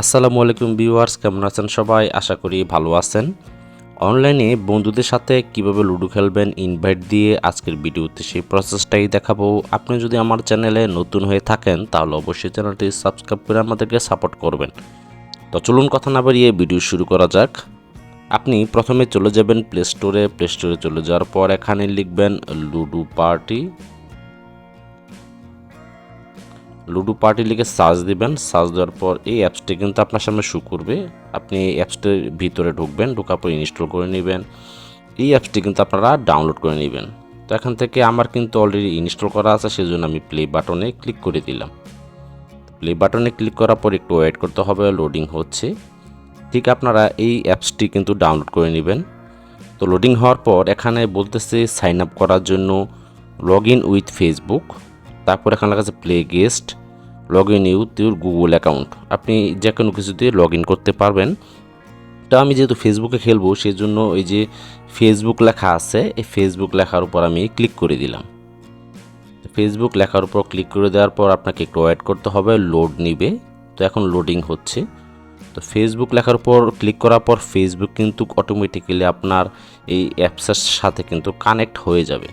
আসসালামু আলাইকুম ভিউয়ার্স, কেমন আছেন সবাই? আশা করি ভালো আছেন। অনলাইনে বন্ধুদের সাথে কীভাবে লুডো খেলবেন ইনভাইট দিয়ে আজকের ভিডিওতে সেই প্রসেসটাই দেখাবো। আপনি যদি আমার চ্যানেলে নতুন হয়ে থাকেন, তাহলে অবশ্যই চ্যানেলটি সাবস্ক্রাইব করে আমাদেরকে সাপোর্ট করবেন। তো চলুন কথা না বাড়িয়ে ভিডিও শুরু করা যাক। আপনি প্রথমে চলে যাবেন প্লে স্টোরে প্লে স্টোরে চলে যাওয়ার পর এখানে লিখবেন লুডো পার্টি। লুডো পার্টি লিখে সার্চ দিবেন, সার্চ দেওয়ার পর এই অ্যাপসটি কিন্তু আপনার সামনে শু করবে। আপনি এই অ্যাপসটির ভিতরে ঢুকবেন, ঢোকার পর ইনস্টল করে নেবেন। এই অ্যাপসটি কিন্তু আপনারা ডাউনলোড করে নেবেন। তো এখান থেকে আমার কিন্তু অলরেডি ইনস্টল করা আছে, সেজন্য আমি প্লে বাটনে ক্লিক করে দিলাম। প্লে বাটনে ক্লিক করার পর একটু ওয়েট করতে হবে, লোডিং হচ্ছে। ঠিক আপনারা এই অ্যাপসটি কিন্তু ডাউনলোড করে নেবেন। তো লোডিং হওয়ার পর এখানে বলতেছে সাইন আপ করার জন্য লগ ইন উইথ ফেসবুক। তারপর এখানে লেখা আছে play guest. Log in with your Google account আপনি যে কোনো কিছু দিয়ে লগ ইন করতে পারবেন। তো আমি যেহেতু ফেসবুকে খেলব সেই জন্য এই যে ফেসবুক লেখা আছে, এই ফেসবুক লেখার উপর আমি ক্লিক করে দিলাম। ফেসবুক লেখার উপর ক্লিক করে দেওয়ার পর আপনাকে একটু ওয়েট করতে হবে লোড নিবে। তো এখন লোডিং হচ্ছে। তো ফেসবুক লেখার উপর ক্লিক করার পর ফেসবুক কিন্তু অটোমেটিক্যালি আপনার এই অ্যাপসের সাথে কিন্তু কানেক্ট হয়ে যাবে।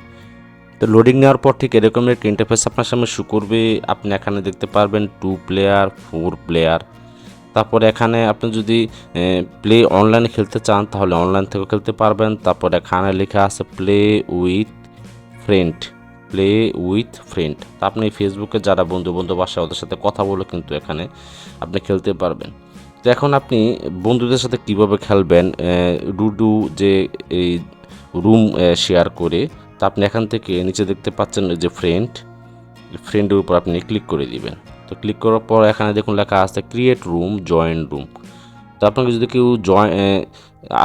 তো লোডিং নেওয়ার পর ঠিক এরকম একটা ইন্টারফেস আপনার সামনে শু করবে। আপনি এখানে দেখতে পারবেন টু প্লেয়ার ফোর প্লেয়ার তারপর এখানে আপনি যদি প্লে অনলাইনে খেলতে চান, তাহলে অনলাইন থেকেও খেলতে পারবেন। তারপর এখানে লেখা আছে play with friend play with friend তা আপনি ফেসবুকে যারা বন্ধু বান্ধব আসে ওদের সাথে কথা বলে কিন্তু এখানে আপনি খেলতে পারবেন। তো এখন আপনি বন্ধুদের সাথে কীভাবে খেলবেন? ডুডু যে এই রুম শেয়ার করে তা আপনি এখান থেকে নিচে দেখতে পাচ্ছেন যে ফ্রেন্ড ফ্রেন্ডের উপর আপনি ক্লিক করে দিবেন। তো ক্লিক করার পর এখানে দেখুন লেখা আছে ক্রিয়েট রুম জয়েন রুম তো আপনাকে যদি কেউ জয়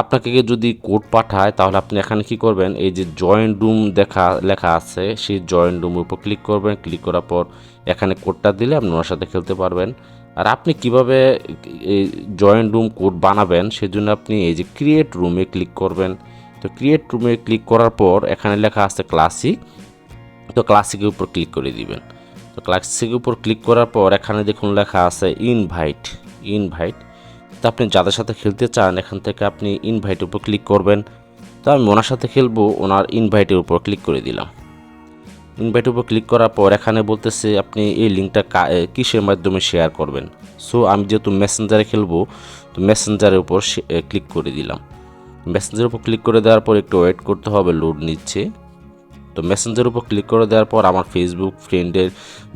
আপনাকে যদি কোড পাঠায়, তাহলে আপনি এখানে কি করবেন? এই যে জয়েন রুম দেখা, লেখা আছে, সেই জয়েন রুমের উপর ক্লিক করবেন। ক্লিক করার পর এখানে কোডটা দিলে আপনি ওনার সাথে খেলতে পারবেন। আর আপনি কীভাবে এই জয়েন রুম কোড বানাবেন, সেজন্য আপনি এই যে ক্রিয়েট রুমে ক্লিক করবেন। তো ক্রিয়েট রুমে ক্লিক করার পর এখানে লেখা আছে ক্লাসিক তো ক্লাসিকের উপর ক্লিক করে দিবেন। তো ক্লাসিকের উপর ক্লিক করার পর এখানে দেখুন লেখা আছে ইনভাইট ইনভাইট তো আপনি যাদের সাথে খেলতে চান, এখান থেকে আপনি ইনভাইটের উপর ক্লিক করবেন। তো আমি ওনার সাথে খেলব, ওনার ইনভাইটের উপর ক্লিক করে দিলাম। ইনভাইটের উপর ক্লিক করার পর এখানে বলতেছে আপনি এই লিঙ্কটা কিসের মাধ্যমে শেয়ার করবেন? সো আমি যেহেতু মেসেঞ্জারে খেলব, তো মেসেঞ্জারের উপর ক্লিক করে দিলাম। মেসেঞ্জারের উপর ক্লিক করে দেওয়ার পর একটু ওয়েট করতে হবে লোড নিচ্ছে। তো মেসেঞ্জারের উপর ক্লিক করে দেওয়ার পর আমার ফেসবুক ফ্রেন্ডের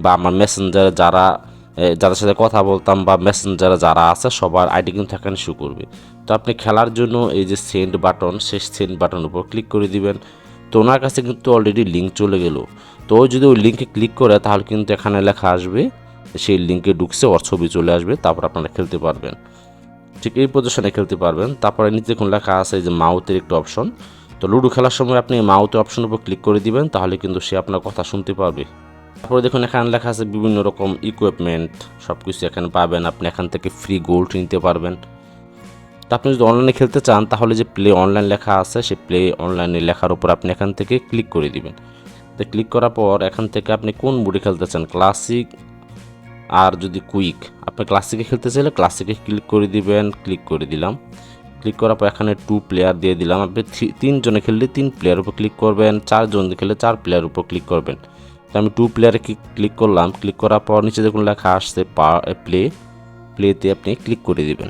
বা আমার মেসেঞ্জারে যারা যাদের সাথে কথা বলতাম বা মেসেঞ্জারে যারা আছে, সবার আইডি কিন্তু এখানে শু করবে। তো আপনি খেলার জন্য এই যে সেন্ড বাটন সেই সেন্ড বাটনের উপর ক্লিক করে দিবেন। তো ওনার কাছে কিন্তু অলরেডি লিঙ্ক চলে গেল। তো ও যদি ওই লিঙ্কে ক্লিক করে, তাহলে কিন্তু এখানে লেখা আসবে, সেই লিঙ্কে ঢুকছে, ওর ছবি চলে আসবে, তারপর আপনারা খেলতে পারবেন। ঠিক এই পজিশনে খেলতে পারবেন। তারপরে নিচে দেখুন লেখা আছে যে মাউথের একটু অপশন তো লুডো খেলার সময় আপনি মাউথের অপশনের উপর ক্লিক করে দিবেন, তাহলে কিন্তু সে আপনার কথা শুনতে পারবে। তারপরে দেখুন এখানে লেখা আছে বিভিন্ন রকম ইকুইপমেন্ট সব কিছু এখানে পাবেন। আপনি এখান থেকে ফ্রি গোল্ড নিতে পারবেন। তো আপনি যদি অনলাইনে খেলতে চান, তাহলে যে প্লে অনলাইন লেখা আছে, সে প্লে অনলাইনে লেখার উপর আপনি এখান থেকে ক্লিক করে দিবেন। তো ক্লিক করার পর এখান থেকে আপনি কোন বুডি খেলতে চান? ক্লাসিক আর যদি কুইক, আপনি ক্লাসিকে খেলতে চাইলে ক্লাসিকে ক্লিক করে দিবেন ক্লিক করে দিলাম। ক্লিক করার পর এখানে টু প্লেয়ার দিয়ে দিলাম। আপনি তিনজনে খেললে তিন প্লেয়ার উপর ক্লিক করবেন চারজন খেললে চার প্লেয়ার উপর ক্লিক করবেন। তো আমি টু প্লেয়ারে ক্লিক করলাম ক্লিক করার পর নিচে দেখুন লেখা আসছে প্লে প্লেতে আপনি ক্লিক করে দিবেন।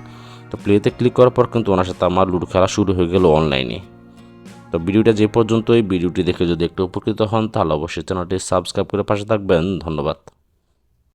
তো প্লেতে ক্লিক করার পর কিন্তু ওনার সাথে আমার লুডো খেলা শুরু হয়ে গেল অনলাইনে তো ভিডিওটা যে পর্যন্ত এই ভিডিওটি দেখে যদি একটু উপকৃত হন, তাহলে অবশ্যই চ্যানেলটি সাবস্ক্রাইব করে পাশে থাকবেন। ধন্যবাদ।